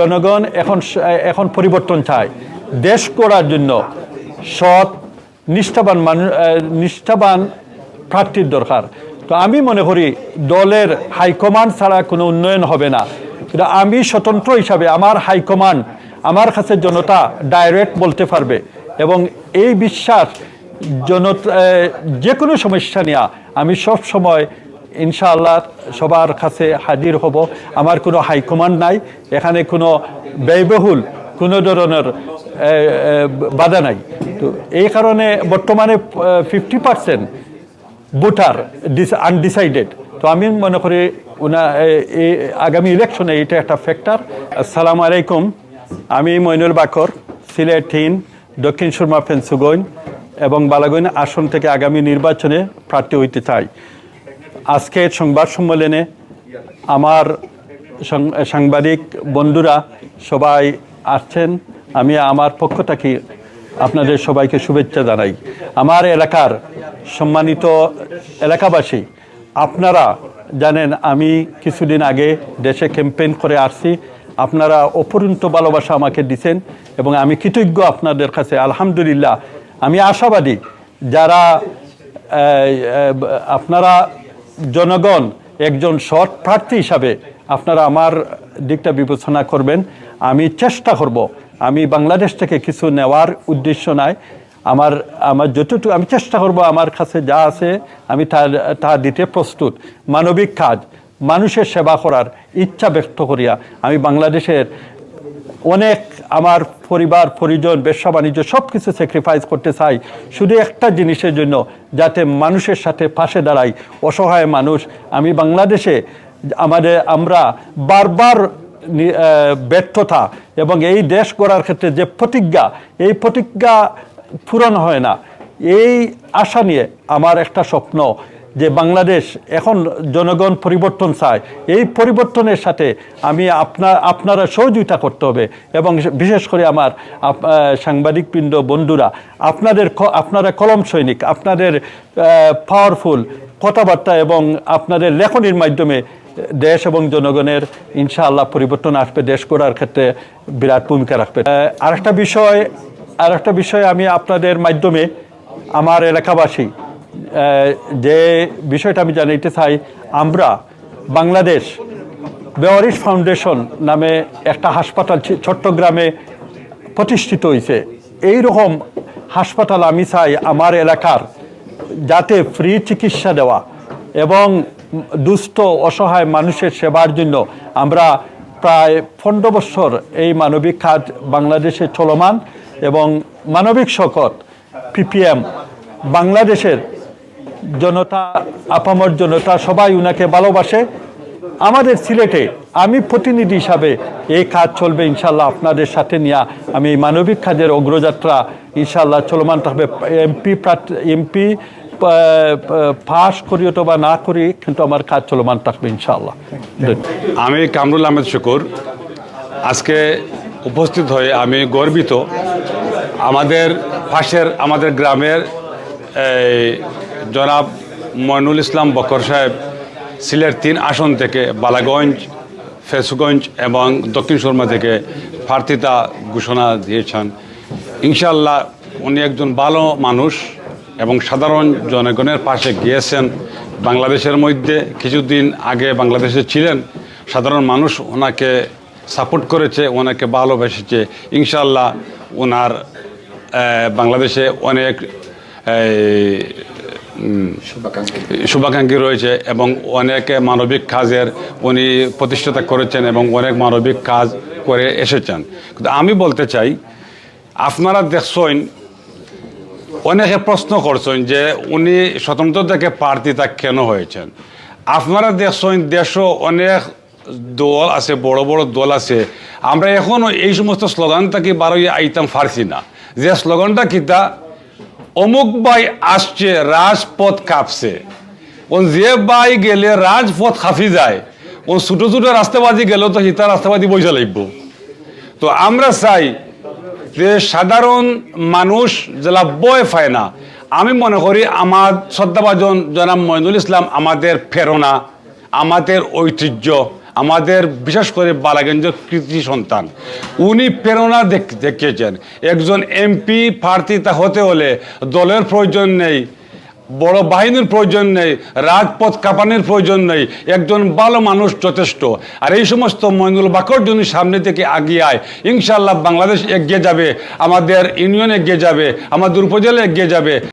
জনগণ এখন এখন পরিবর্তন চায়। দেশ করার জন্য সৎ, নিষ্ঠাবান মানুষ নিষ্ঠাবান প্রার্থীর দরকার। তো আমি মনে করি দলের হাইকমান্ড ছাড়া কোনো উন্নয়ন হবে না। কিন্তু আমি স্বতন্ত্র হিসাবে আমার হাইকমান্ড আমার কাছে জনতা ডাইরেক্ট বলতে পারবে এবং এই বিশ্বাস জনতা যে কোনো সমস্যা নিয়ে আমি সব সময় ইনশাআল্লাহ সবার কাছে হাজির হব। আমার কোনো হাইকমান্ড নাই, এখানে কোনো ব্যয়বহুল কোনো ধরনের বাধা নাই। তো এই কারণে বর্তমানে fifty percent voter this undecided তো আমি মনে করি ওনা এই আগামী ইলেকশনে এটা একটা ফ্যাক্টর আসসালামু আলাইকুম। আমি মইনুল বাকর, সিলেট তিন, দক্ষিণ সুরমা, ফেন্সুগঞ্জ এবং বালাগঞ্জ আসন থেকে আগামী নির্বাচনে প্রার্থী হইতে চাই। আজকের সংবাদ সম্মেলনে আমার সাংবাদিক বন্ধুরা সবাই আসছেন। আমি আমার পক্ষ থেকে আপনাদের সবাইকে শুভেচ্ছা জানাই। আমার এলাকার সম্মানিত এলাকাবাসী, আপনারা জানেন আমি কিছুদিন আগে দেশে ক্যাম্পেইন করে আসছি। আপনারা অপরন্ত ভালোবাসা আমাকে দিছেন এবং আমি কৃতজ্ঞ আপনাদের কাছে। আলহামদুলিল্লাহ। আমি আশাবাদী যারা আপনারা জনগণ একজন সৎ প্রার্থী হিসাবে আপনারা আমার দিকটা বিবেচনা করবেন। আমি চেষ্টা করব। আমি বাংলাদেশ থেকে কিছু নেওয়ার উদ্দেশ্য নাই। আমার আমার যতটুকু, আমি চেষ্টা করব আমার কাছে যা আছে, আমি তা তা দিতে প্রস্তুত। মানবিক কাজ, মানুষের সেবা করার ইচ্ছা ব্যক্ত করিয়া আমি বাংলাদেশের অনেক আমার পরিবার, পরিজন, ব্যবসা, বাণিজ্য সব কিছু স্যাক্রিফাইস করতে চাই শুধু একটা জিনিসের জন্য, যাতে মানুষের সাথে পাশে দাঁড়াই। অসহায় মানুষ, আমি বাংলাদেশে আমাদের আমরা বারবার ব্যর্থতা এবং এই দেশ গড়ার ক্ষেত্রে যে প্রতিজ্ঞা, এই প্রতিজ্ঞা পূরণ হয় না। এই আশা নিয়ে আমার একটা স্বপ্ন যে বাংলাদেশ এখন জনগণ পরিবর্তন চায়, এই পরিবর্তনের সাথে আমি আপনার আপনারা সহযোগিতা করতে হবে এবং বিশেষ করে আমার সাংবাদিকবৃন্দ, বন্ধুরা, আপনাদের আপনারা কলম সৈনিক, আপনাদের পাওয়ারফুল কথাবার্তা এবং আপনাদের লেখনির মাধ্যমে দেশ এবং জনগণের ইনশাআল্লাহ পরিবর্তন আসবে, দেশ গড়ার ক্ষেত্রে বিরাট ভূমিকা রাখবে। আরেকটা বিষয় আরেকটা বিষয় আমি আপনাদের মাধ্যমে, আমার এলাকাবাসী যে বিষয়টা আমি জানাইতে চাই, আমরা বাংলাদেশ বেওয়ারিশ ফাউন্ডেশন নামে একটা হাসপাতাল চট্টগ্রামে প্রতিষ্ঠিত হয়েছে এই রকম হাসপাতাল আমি চাই আমার এলাকার যাতে ফ্রি চিকিৎসা দেওয়া এবং দুস্থ, অসহায় মানুষের সেবার জন্য আমরা প্রায় পনেরো বছর এই মানবিক কাজ বাংলাদেশে চলমান এবং মানবিক শকত, পিপিএম বাংলাদেশের জনতা, আপামর জনতা সবাই উনাকে ভালোবাসে। আমাদের সিলেটে আমি প্রতিনিধি হিসাবে এই কাজ চলবে ইনশাল্লাহ আপনাদের সাথে নিয়ে আমি এই মানবিক কাজের অগ্রযাত্রা ইনশাল্লাহ চলমান থাকবে। এমপি এমপি পাস করি অথবা না করি কিন্তু আমার কাজ চলমান থাকবে ইনশাল্লাহ আমি কামরুল আহমেদ শুকুর। আজকে উপস্থিত হয়ে আমি গর্বিত। আমাদের পাশের, আমাদের গ্রামের জনাব ময়নুল ইসলাম বকর সাহেব সিলেট তিন আসন থেকে বালাগঞ্জ, ফেসগঞ্জ এবং দক্ষিণ সুরমা থেকে প্রার্থিতা ঘোষণা দিয়েছেন। ইনশাল্লাহ উনি একজন ভালো মানুষ এবং সাধারণ জনগণের পাশে গিয়েছেন। বাংলাদেশের মধ্যে কিছুদিন আগে বাংলাদেশে ছিলেন। সাধারণ মানুষ ওনাকে সাপোর্ট করেছে, ওনাকে ভালোবেসেছে। ইনশাল্লাহ ওনার বাংলাদেশে অনেক শুভাকাঙ্ক্ষী। রয়েছে এবং অনেক মানবিক কাজের উনি প্রতিষ্ঠাতা করেছেন এবং অনেক মানবিক কাজ করে এসেছেন। কিন্তু আমি বলতে চাই, আপনারা দেখছেন, অনেকে প্রশ্ন করছেন যে উনি স্বতন্ত্র থেকে প্রার্থীতা কেন হয়েছেন? আপনারা দেখছেন দেশও অনেক দল আছে, বড় বড় দল আছে। আমরা এখনও এই সমস্ত স্লোগান থেকে বারোই আইতাম পারছি না। যে স্লোগানটা কিতা অমুক বাই আসছে, রাজপথ কাঁপছে। ওন যে বাই গেলে রাজপথ খাফি যায় ও ছোটো ছোটো রাস্তাবাজি গেলেও তো হিতা রাস্তাবাজি বইসা লাগব। তো আমরা চাই যে সাধারণ মানুষ যারা বয় পায় না, আমি মনে করি আমার শ্রদ্ধাভাজন জনাব মইনুল ইসলাম আমাদের প্রেরণা, আমাদের ঐতিহ্য আমাদের বিশেষ করে বালাগঞ্জ কৃতি সন্তান। উনি প্রেরণা দেখ- দেখিয়েছেন। একজন এমপি প্রার্থী তা হতে হলে দলের প্রয়োজন নেই, বড় বাহিনীর প্রয়োজন নেই, রাজপথ কাঁপানোর প্রয়োজন নেই, একজন ভালো মানুষ যথেষ্ট। আর এই সমস্ত মইনুল বাকর যদি সামনে থেকে আগিয়ে আয় ইনশাল্লাহ বাংলাদেশ এগিয়ে যাবে, আমাদের ইউনিয়ন এগিয়ে যাবে, আমাদের উপজেলা এগিয়ে যাবে।